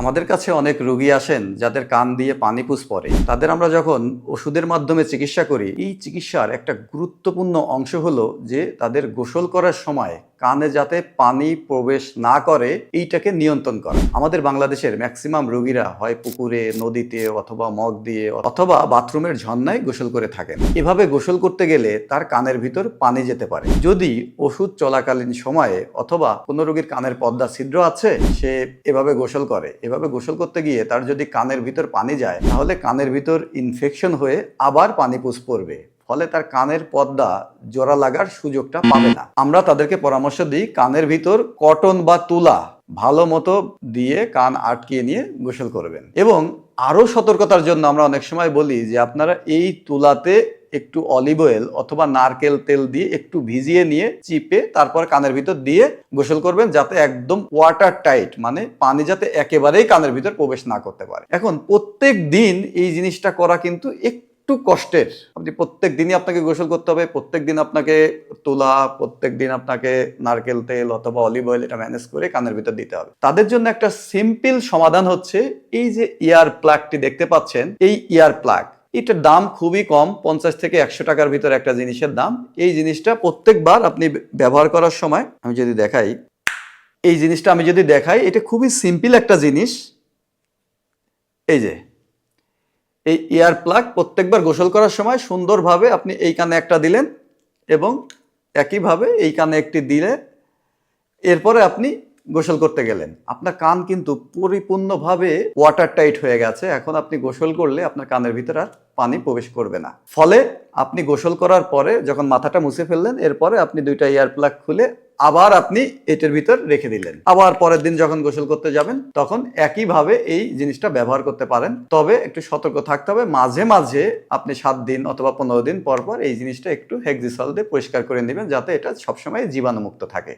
আমাদের কাছে অনেক রোগী আসেন যাদের কান দিয়ে পানি পুষ পড়ে। তাদের আমরা যখন ওষুধের মাধ্যমে চিকিৎসা করি, এই চিকিৎসার একটা গুরুত্বপূর্ণ অংশ হলো যে তাদের গোসল করার সময় কানে যাতে পানি প্রবেশ না করে, এইটাকে নিয়ন্ত্রণ করা। আমাদের বাংলাদেশের ম্যাক্সিমাম রোগীরা হয় পুকুরে, নদীতে অথবা মগ দিয়ে অথবা বাথরুমের ঝর্ণায় গোসল করে থাকেন। এভাবে গোসল করতে গেলে তার কানের ভিতর পানি যেতে পারে। যদি ওষুধ চলাকালীন সময়ে অথবা কোনো রোগীর কানের পদ্মা ছিদ্র আছে, সে এভাবে গোসল করে। এভাবে গোসল করতে গিয়ে তার যদি কানের ভিতর পানি যায়, তাহলে কানের ভিতর ইনফেকশন হয়ে আবার পানি পুষ পড়বে। ফলে তার কানের পর্দা জোড়া লাগার সুযোগটা পাবে না। আমরা তাদেরকে পরামর্শ দিই, কানের ভিতর কটন বা তুলা ভালো মতো দিয়ে কান আটকিয়ে নিয়ে গোসল করবেন। এবং আরও সতর্কতার জন্য আমরা অনেক সময় বলি যে, আপনারা এই তুলাতে একটু অলিভ অয়েল অথবা নারকেল তেল দিয়ে একটু ভিজিয়ে নিয়ে চিপে তারপর কানের ভিতর দিয়ে গোসল করবেন যাতে একদম ওয়াটার টাইট মানে পানি যাতে একেবারেই কানের ভিতর প্রবেশ না করতে পারে। এখন প্রত্যেক দিন এই জিনিসটা করা কিন্তু একটু কষ্টের। আপনি প্রত্যেক দিনই আপনাকে গোসল করতে হবে, প্রত্যেক দিন আপনাকে তুলা, প্রত্যেক দিন আপনাকে নারকেল তেল অথবা অলিভ অয়েল এটা ম্যানেজ করে কানের ভিতর দিতে হবে। তাদের জন্য একটা সিম্পল সমাধান হচ্ছে, এই যে ইয়ার প্লাগটি দেখতে পাচ্ছেন, এই ইয়ার প্লাগ। এটার দাম খুবই কম, পঞ্চাশ থেকে একশো টাকার ভিতরে একটা জিনিসের দাম। এই জিনিসটা প্রত্যেকবার আপনি ব্যবহার করার সময়, আমি যদি দেখাই, এই জিনিসটা আমি যদি দেখাই, এটা খুবই সিম্পল একটা জিনিস। এই যে এই ইয়ার প্লাগ প্রত্যেকবার গোসল করার সময় সুন্দরভাবে আপনি এই কানে একটা দিলেন এবং একইভাবে এই কানে একটি দিলে এরপরে আপনি গোসল করতে গেলেন। আপনার কান কিন্তু পরিপূর্ণভাবে ওয়াটার টাইট হয়ে গেছে। এখন আপনি গোসল করলে আপনার কানের ভিতরে আর পানি প্রবেশ করবে না। ফলে আপনি গোসল করার পরে যখন মাথাটা মুছে ফেললেন, এরপরে আপনি দুইটা ইয়ার প্লাগ খুলে আবার আপনি এটার ভিতর রেখে দিলেন। আবার পরের দিন যখন গোসল করতে যাবেন, তখন একইভাবে এই জিনিসটা ব্যবহার করতে পারেন। তবে একটু সতর্ক থাকতে হবে, মাঝে মাঝে আপনি সাত দিন অথবা পনেরো দিন পর পর এই জিনিসটা একটু হেক্সিসল দিয়ে পরিষ্কার করে নেবেন, যাতে এটা সবসময় জীবাণুমুক্ত থাকে।